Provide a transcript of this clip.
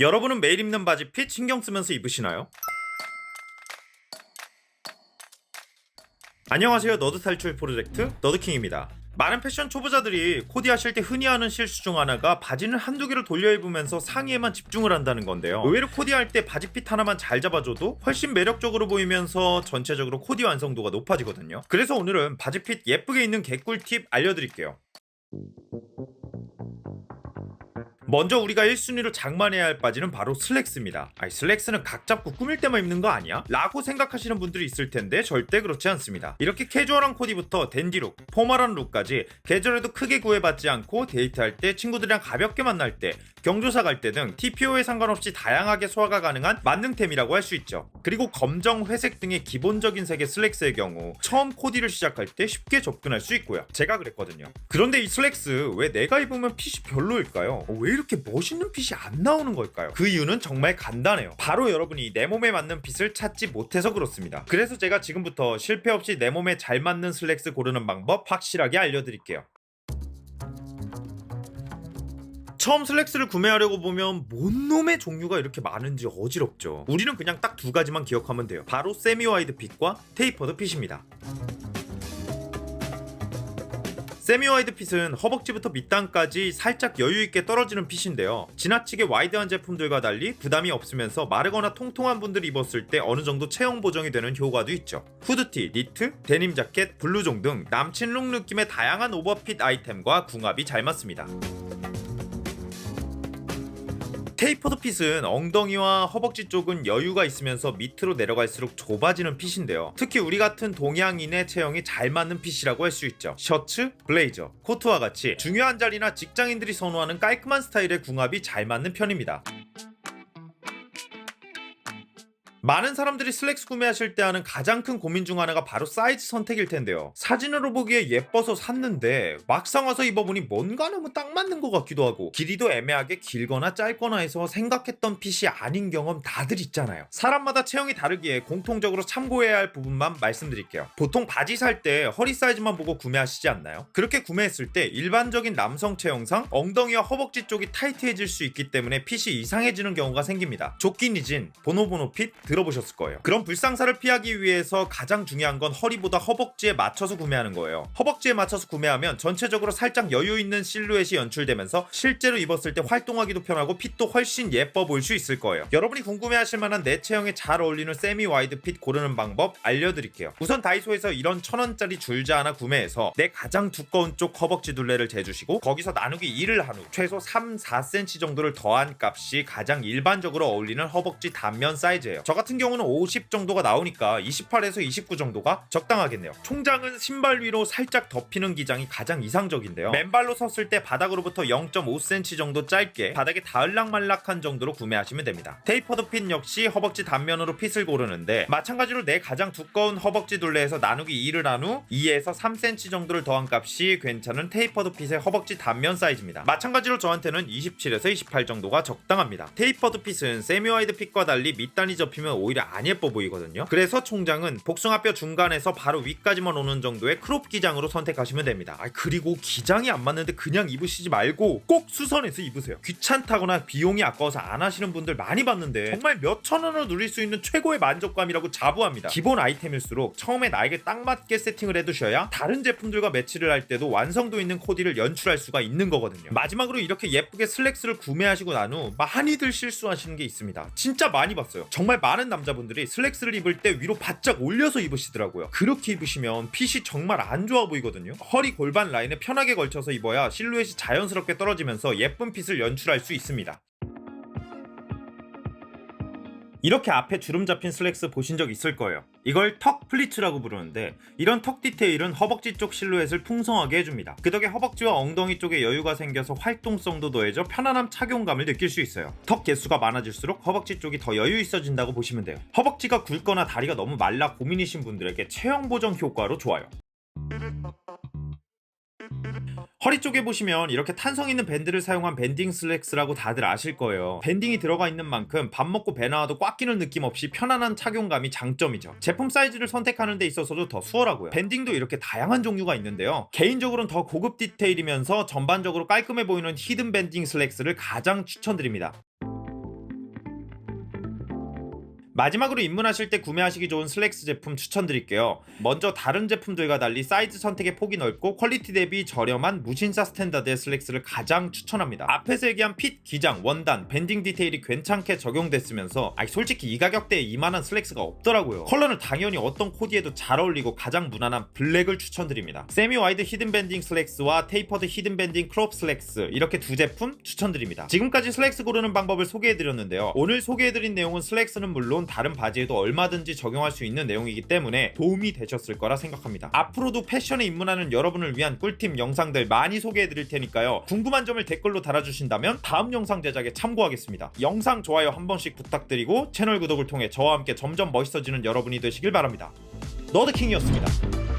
여러분은 매일 입는 바지 핏 신경 쓰면서 입으시나요? 안녕하세요. 너드 탈출 프로젝트 너드킹입니다. 많은 패션 초보자들이 코디하실 때 흔히 하는 실수 중 하나가 바지는 한두 개를 돌려 입으면서 상의에만 집중을 한다는 건데요. 의외로 코디할 때 바지 핏 하나만 잘 잡아줘도 훨씬 매력적으로 보이면서 전체적으로 코디 완성도가 높아지거든요. 그래서 오늘은 바지 핏 예쁘게 입는 개꿀 팁 알려드릴게요. 먼저 우리가 1순위로 장만해야 할 바지는 바로 슬랙스입니다. 아니 슬랙스는 각 잡고 꾸밀 때만 입는 거 아니야? 라고 생각하시는 분들이 있을 텐데 절대 그렇지 않습니다. 이렇게 캐주얼한 코디부터 댄디룩, 포멀한 룩까지 계절에도 크게 구애받지 않고 데이트할 때 친구들이랑 가볍게 만날 때 경조사 갈 때 등 TPO에 상관없이 다양하게 소화가 가능한 만능템이라고 할 수 있죠. 그리고 검정, 회색 등의 기본적인 색의 슬랙스의 경우 처음 코디를 시작할 때 쉽게 접근할 수 있고요. 제가 그랬거든요. 그런데 이 슬랙스 왜 내가 입으면 핏이 별로일까요? 어, 왜 이렇게 멋있는 핏이 안 나오는 걸까요? 그 이유는 정말 간단해요. 바로 여러분이 내 몸에 맞는 핏을 찾지 못해서 그렇습니다. 그래서 제가 지금부터 실패 없이 내 몸에 잘 맞는 슬랙스 고르는 방법 확실하게 알려드릴게요. 처음 슬랙스를 구매하려고 보면 뭔 놈의 종류가 이렇게 많은지 어지럽죠. 우리는 그냥 딱 두 가지만 기억하면 돼요. 바로 세미 와이드 핏과 테이퍼드 핏입니다. 세미 와이드 핏은 허벅지부터 밑단까지 살짝 여유 있게 떨어지는 핏인데요. 지나치게 와이드한 제품들과 달리 부담이 없으면서 마르거나 통통한 분들이 입었을 때 어느 정도 체형 보정이 되는 효과도 있죠. 후드티, 니트, 데님 자켓, 블루종 등 남친 룩 느낌의 다양한 오버핏 아이템과 궁합이 잘 맞습니다. 테이퍼드 핏은 엉덩이와 허벅지 쪽은 여유가 있으면서 밑으로 내려갈수록 좁아지는 핏인데요. 특히 우리 같은 동양인의 체형이 잘 맞는 핏이라고 할 수 있죠. 셔츠, 블레이저, 코트와 같이 중요한 자리나 직장인들이 선호하는 깔끔한 스타일의 궁합이 잘 맞는 편입니다. 많은 사람들이 슬랙스 구매하실 때 하는 가장 큰 고민 중 하나가 바로 사이즈 선택일 텐데요. 사진으로 보기에 예뻐서 샀는데 막상 와서 입어보니 뭔가 너무 딱 맞는 것 같기도 하고 길이도 애매하게 길거나 짧거나 해서 생각했던 핏이 아닌 경험 다들 있잖아요. 사람마다 체형이 다르기에 공통적으로 참고해야 할 부분만 말씀드릴게요. 보통 바지 살 때 허리 사이즈만 보고 구매하시지 않나요? 그렇게 구매했을 때 일반적인 남성 체형상 엉덩이와 허벅지 쪽이 타이트해질 수 있기 때문에 핏이 이상해지는 경우가 생깁니다. 조끼니진, 보노보노 핏, 들어보셨을 거예요. 그런 불상사를 피하기 위해서 가장 중요한 건 허리보다 허벅지에 맞춰서 구매하는 거예요. 허벅지에 맞춰서 구매하면 전체적으로 살짝 여유 있는 실루엣이 연출되면서 실제로 입었을 때 활동하기도 편하고 핏도 훨씬 예뻐 보일 수 있을 거예요. 여러분이 궁금해하실 만한 내 체형에 잘 어울리는 세미 와이드 핏 고르는 방법 알려드릴게요. 우선 다이소에서 이런 천 원짜리 줄자 하나 구매해서 내 가장 두꺼운 쪽 허벅지 둘레를 재주시고 거기서 나누기 2를 한 후 최소 3, 4cm 정도를 더한 값이 가장 일반적으로 어울리는 허벅지 단면 사이즈예요. 저 같은 경우는 50 정도가 나오니까 28에서 29 정도가 적당하겠네요. 총장은 신발 위로 살짝 덮이는 기장이 가장 이상적인데요. 맨발로 섰을 때 바닥으로부터 0.5cm 정도 짧게 바닥에 닿을락말락한 정도로 구매하시면 됩니다. 테이퍼드 핏 역시 허벅지 단면으로 핏을 고르는데 마찬가지로 내 가장 두꺼운 허벅지 둘레에서 나누기 2를 한 후 2에서 3cm 정도를 더한 값이 괜찮은 테이퍼드 핏의 허벅지 단면 사이즈입니다. 마찬가지로 저한테는 27에서 28 정도가 적당합니다. 테이퍼드 핏은 세미와이드 핏과 달리 밑단이 접히면 오히려 안 예뻐 보이거든요. 그래서 총장은 복숭아뼈 중간에서 바로 위까지만 오는 정도의 크롭 기장으로 선택하시면 됩니다. 아 그리고 기장이 안 맞는데 그냥 입으시지 말고 꼭 수선해서 입으세요. 귀찮다거나 비용이 아까워서 안 하시는 분들 많이 봤는데 정말 몇천 원으로 누릴 수 있는 최고의 만족감이라고 자부합니다. 기본 아이템일수록 처음에 나에게 딱 맞게 세팅을 해두셔야 다른 제품들과 매치를 할 때도 완성도 있는 코디를 연출할 수가 있는 거거든요. 마지막으로 이렇게 예쁘게 슬랙스를 구매하시고 난 후 많이들 실수하시는 게 있습니다. 진짜 많이 봤어요. 정말 많은 남자분들이 슬랙스를 입을 때 위로 바짝 올려서 입으시더라고요. 그렇게 입으시면 핏이 정말 안 좋아 보이거든요. 허리 골반 라인에 편하게 걸쳐서 입어야 실루엣이 자연스럽게 떨어지면서 예쁜 핏을 연출할 수 있습니다. 이렇게 앞에 주름 잡힌 슬랙스 보신 적 있을 거예요. 이걸 턱 플리츠라고 부르는데 이런 턱 디테일은 허벅지 쪽 실루엣을 풍성하게 해줍니다. 그 덕에 허벅지와 엉덩이 쪽에 여유가 생겨서 활동성도 더해져 편안함 착용감을 느낄 수 있어요. 턱 개수가 많아질수록 허벅지 쪽이 더 여유 있어진다고 보시면 돼요. 허벅지가 굵거나 다리가 너무 말라 고민이신 분들에게 체형 보정 효과로 좋아요. 허리 쪽에 보시면 이렇게 탄성 있는 밴드를 사용한 밴딩 슬랙스라고 다들 아실 거예요. 밴딩이 들어가 있는 만큼 밥 먹고 배 나와도 꽉 끼는 느낌 없이 편안한 착용감이 장점이죠. 제품 사이즈를 선택하는 데 있어서도 더 수월하고요. 밴딩도 이렇게 다양한 종류가 있는데요. 개인적으로는 더 고급 디테일이면서 전반적으로 깔끔해 보이는 히든 밴딩 슬랙스를 가장 추천드립니다. 마지막으로 입문하실 때 구매하시기 좋은 슬랙스 제품 추천드릴게요. 먼저 다른 제품들과 달리 사이즈 선택의 폭이 넓고 퀄리티 대비 저렴한 무신사 스탠다드의 슬랙스를 가장 추천합니다. 앞에서 얘기한 핏, 기장, 원단, 밴딩 디테일이 괜찮게 적용됐으면서 아니 솔직히 이 가격대에 이만한 슬랙스가 없더라고요. 컬러는 당연히 어떤 코디에도 잘 어울리고 가장 무난한 블랙을 추천드립니다. 세미 와이드 히든 밴딩 슬랙스와 테이퍼드 히든 밴딩 크롭 슬랙스 이렇게 두 제품 추천드립니다. 지금까지 슬랙스 고르는 방법을 소개해드렸는데요. 오늘 소개해드린 내용은 슬랙스는 물론 다른 바지에도 얼마든지 적용할 수 있는 내용이기 때문에 도움이 되셨을 거라 생각합니다. 앞으로도 패션에 입문하는 여러분을 위한 꿀팁 영상들 많이 소개해 드릴 테니까요. 궁금한 점을 댓글로 달아주신다면 다음 영상 제작에 참고하겠습니다. 영상 좋아요 한 번씩 부탁드리고 채널 구독을 통해 저와 함께 점점 멋있어지는 여러분이 되시길 바랍니다. 너드킹이었습니다.